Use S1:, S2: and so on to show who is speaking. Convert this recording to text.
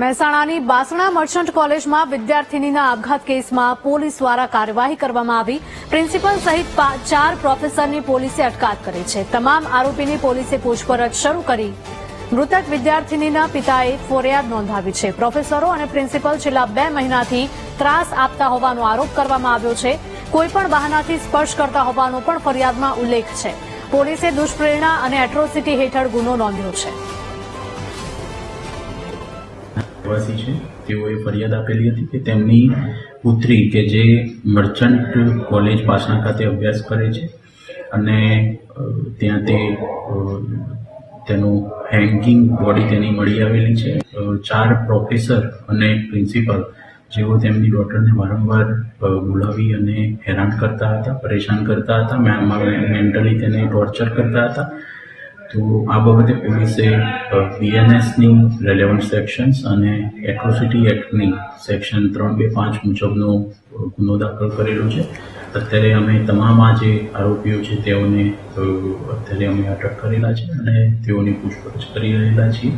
S1: મહેસાણાની Basna merchant કોલેજમાં વિદ્યાર્થીનીના આપઘાત કેસમાં પોલીસ દ્વારા કાર્યવાહી કરવામાં આવી. પ્રિન્સિપલ સહિત ચાર પ્રોફેસરની પોલીસે અટકાયત કરી છે. તમામ આરોપીની પોલીસે પૂછપરછ શરૂ કરી. મૃતક વિદ્યાર્થીનીના પિતાએ ફરિયાદ નોંધાવી છે. પ્રોફેસરો અને પ્રિન્સિપલ છેલ્લા બે મહિનાથી ત્રાસ આપતા હોવાનો આરોપ કરવામાં આવ્યો છે. કોઈપણ બહાનાથી સ્પર્શ કરતા હોવાનો પણ ફરિયાદમાં ઉલ્લેખ છે. પોલીસે દુષ્પ્રેરણા અને એટ્રોસિટી હેઠળ ગુનો નોંધ્યો છે.
S2: રહેવાસી છે, તેઓએ ફરિયાદ આપેલી હતી કે તેમની પુત્રી કે જે મર્ચન્ટ કોલેજ પાસણા ખાતે અભ્યાસ કરે છે અને ત્યાં તે તેનું હેંગિંગ બોડી તેની મળી આવેલી છે. ચાર પ્રોફેસર અને પ્રિન્સિપલ જેઓ તેમની ડોટરને વારંવાર બોલાવી અને હેરાન કરતા હતા, પરેશાન કરતા હતા મેન્ટલી તેને ટોર્ચર કરતા હતા. તો આ બાબતે પોલીસે બીએનએસની રેલેવન્ટ સેક્શન્સ અને એટ્રોસિટી એક્ટની સેક્શન ત્રણ બે પાંચ મુજબનો ગુનો દાખલ કરેલો છે. અત્યારે અમે તમામ આ જે આરોપીઓ છે તેઓને અત્યારે અમે અટક કરેલા છે અને તેઓની પૂછપરછ કરી રહેલા છીએ.